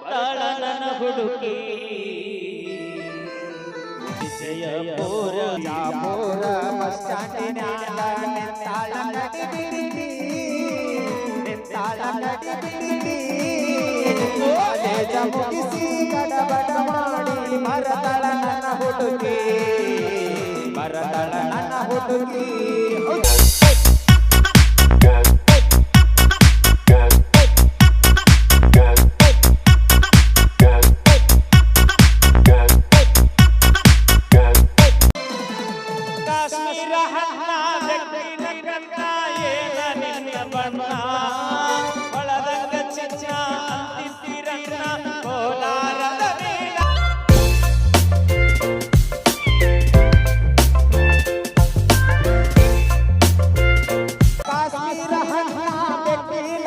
ಬರ್ತಾಳ ಹುಡುಕಿ. ವಿಜಯಪುರ ನಿಂತಾಳ ನಡಿಬಿಡಿ ಕಾಲೇಜ ಮುಗಿಸಿ ಗಡಬಡ ಮಾಡಿ ಮರದಳ ನನ್ನ ಹುಡುಗಿ ಮರದಳ ನನ್ನ ಹುಡುಗಿ ಕಾಶ್ಮೀರ ಹಣ್ಣ ಬೆಕ್ಕಿನ ಕಣ್ಣ ಏನ ನಿನ್ನ ಬಣ್ಣ ಒಳದಂಗ ಚಿಚ್ಚ ಅಂತಿತ್ತಿರಣ್ಣ ಕೋಲಾರದ ವೀರ ಕಾಶ್ಮೀರ ಹಣ್ಣ ಬೆಕ್ಕಿನ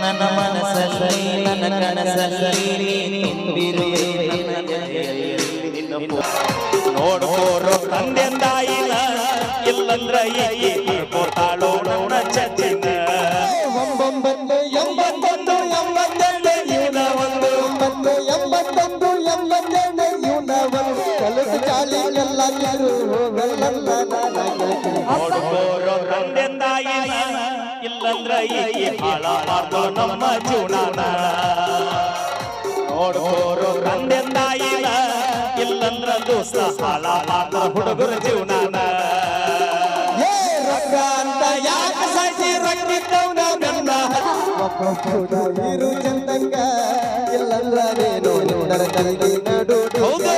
ನನ್ನ ಮನಸ್ಸಲ್ಲಿ ನನ್ನ ಕನಸಲ್ಲಿ ತುಂಬಿರುವೆ. ನೋಡ್ಕೋರೋ ತಂದೆ ತಾಯಿನ ಇಲ್ಲಂದ್ರ ಏಕೆ ಕೊಡ್ತಾಳೋ ನನ್ನ ಚಚ್ಚಿನ ಒಂಬೊಂಬತ್ತು ಎಂಬತ್ತೊಂದು ಎಂಬತ್ತೆರಡು ಇವನ ಒಂದು ಒಂಬತ್ತು ಎಂಬತ್ತೊಂದು ಎಂಬತ್ತೆರಡು ಇವನ ಒಂದು ಕಲಸು ಚಾಲಿಗೆಲ್ಲ ಯಾರು ಹೋಗಲ್ಲ ನನಗೆ. ನೋಡ್ಕೋರೋ ತಂದೆ ತಾಯಿನ ಇಲ್ಲಂದ್ರ ಈ ಹಾಳಾಡ್ತಾಳೋ ನಮ್ಮ ಜೀವನ ನೋಡೋರು ತಂದೆ ತಾಯಿನ ಇಲ್ಲಂದ್ರ ದೋಸ್ತ ಹಾಳಾಡ್ತಾರ ಹುಡುಗರ ಜೀವನ ಅಂತ ಯಾಕೆ ಸಾಯ್ಸಿ ರೊಕ್ಕಿದ್ದವ್ನ ಬೆನ್ನ? ಒಬ್ಬ ಇರು ಚಂದಂಗ ಇಲ್ಲಲ್ಲರೇನು ನಿನ್ನರ ಕಲಿಗೆ ನಡು ಹೌದು